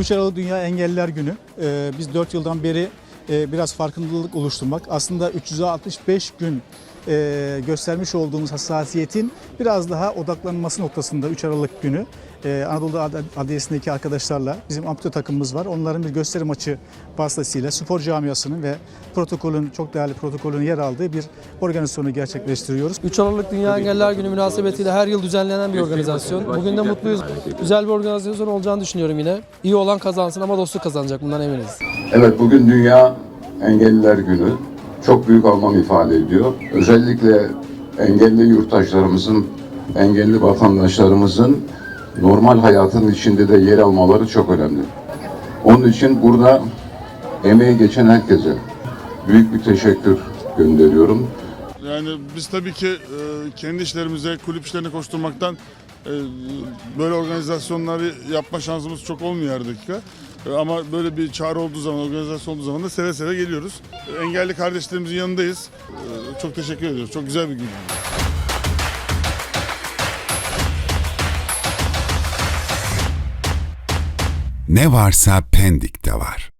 3 Aralık Dünya Engelliler Günü. Ee, biz 4 yıldan beri e, biraz farkındalık oluşturmak. Aslında 365 gün e, göstermiş olduğumuz hassasiyetin biraz daha odaklanması noktasında 3 Aralık günü e, Anadolu Ad- Adliyesi'ndeki arkadaşlarla bizim ampute takımımız var. Onların bir gösteri maçı vasıtasıyla spor camiasının ve protokolün çok değerli protokolün yer aldığı bir organizasyonu gerçekleştiriyoruz. 3 Aralık Dünya Engeller Günü münasebetiyle her yıl düzenlenen bir organizasyon. Bugün de mutluyuz. Güzel bir organizasyon olacağını düşünüyorum yine. İyi olan kazansın ama dostluk kazanacak bundan eminiz. Evet bugün Dünya Engelliler Günü. Çok büyük anlam ifade ediyor. Özellikle engelli yurttaşlarımızın, engelli vatandaşlarımızın normal hayatın içinde de yer almaları çok önemli. Onun için burada emeği geçen herkese büyük bir teşekkür gönderiyorum. Yani biz tabii ki e, kendi işlerimize, kulüp işlerine koşturmaktan e, böyle organizasyonları yapma şansımız çok olmuyor her dakika. E, Ama böyle bir çağrı olduğu zaman, organizasyon olduğu zaman da seve seve geliyoruz. Engelli kardeşlerimizin yanındayız. Çok teşekkür ediyoruz. Çok güzel bir gün. Ne varsa Pendik'te var.